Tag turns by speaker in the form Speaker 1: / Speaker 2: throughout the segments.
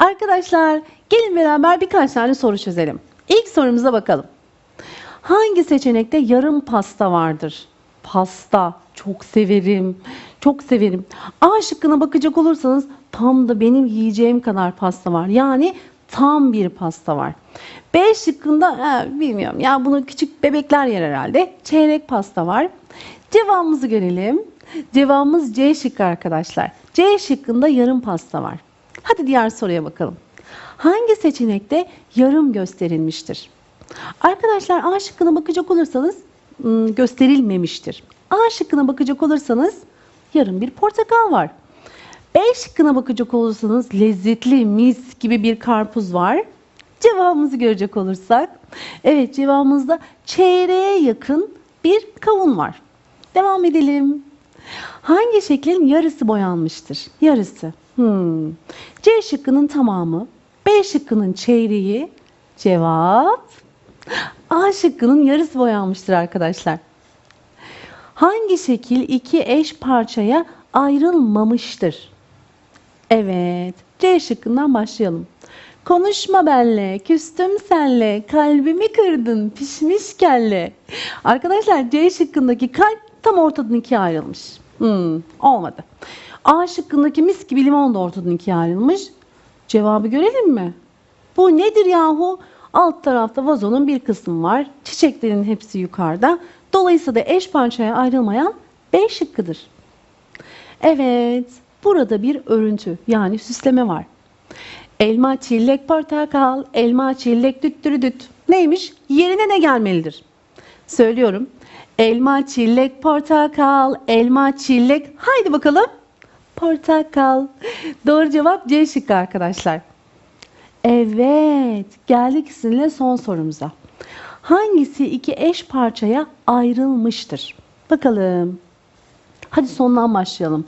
Speaker 1: Arkadaşlar gelin beraber birkaç tane soru çözelim. İlk sorumuza bakalım. Hangi seçenekte yarım pasta vardır? Pasta çok severim. Çok severim. A şıkkına bakacak olursanız tam da benim yiyeceğim kadar pasta var. Yani tam bir pasta var. B şıkkında he, bilmiyorum ya bunu küçük bebekler yer herhalde. Çeyrek pasta var. Cevabımızı görelim. Cevabımız C şıkkı arkadaşlar. C şıkkında yarım pasta var. Hadi diğer soruya bakalım. Hangi seçenekte yarım gösterilmiştir? Arkadaşlar A şıkkına bakacak olursanız ım, gösterilmemiştir. A şıkkına bakacak olursanız yarım bir portakal var. B şıkkına bakacak olursanız lezzetli mis gibi bir karpuz var. Cevabımızı görecek olursak evet cevabımızda çeyreğe yakın bir kavun var. Devam edelim. Hangi şeklin yarısı boyanmıştır? Yarısı. Hmm. C şıkkının tamamı, B şıkkının çeyreği. Cevap A şıkkının yarısı boyanmıştır arkadaşlar. Hangi şekil iki eş parçaya ayrılmamıştır? Evet, C şıkkından başlayalım. Konuşma benle, küstüm senle, kalbimi kırdın, pişmiş kelle. Arkadaşlar C şıkkındaki kalp tam ortadan ikiye ayrılmış. Hmm, olmadı. A şıkkındaki mis gibi limon da ortadan ikiye ayrılmış. Cevabı görelim mi? Bu nedir yahu? Alt tarafta vazonun bir kısmı var. Çiçeklerin hepsi yukarıda. Dolayısıyla eş parçaya ayrılmayan B şıkkıdır. Evet, burada bir örüntü yani süsleme var. Elma, çillek, portakal, elma, çillek, düttürü düt. Neymiş? Yerine ne gelmelidir? Söylüyorum. Elma, çillek, portakal, elma, çillek. Haydi bakalım. Portakal. Doğru cevap C şıkkı arkadaşlar. Evet, geldik sizinle son sorumuza. Hangisi iki eş parçaya ayrılmıştır? Bakalım. Hadi sondan başlayalım.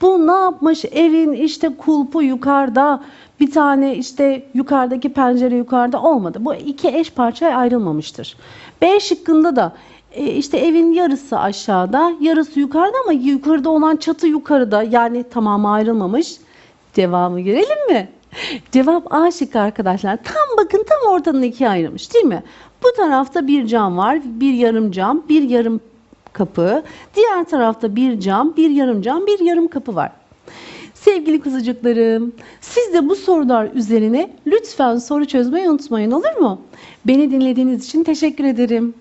Speaker 1: Bu ne yapmış? Evin işte kulpu yukarıda, bir tane işte yukarıdaki pencere yukarıda olmadı. Bu iki eş parçaya ayrılmamıştır. B şıkkında da işte evin yarısı aşağıda, yarısı yukarıda ama yukarıda olan çatı yukarıda yani tamamı ayrılmamış. Cevabı görelim mi? Cevap A şıkkı arkadaşlar. Tam bakın tam ortadan ikiye ayrılmış değil mi? Bu tarafta bir cam var, bir yarım cam, bir yarım kapı. Diğer tarafta bir cam, bir yarım cam, bir yarım kapı var. Sevgili kuzucuklarım, siz de bu sorular üzerine lütfen soru çözmeyi unutmayın olur mu? Beni dinlediğiniz için teşekkür ederim.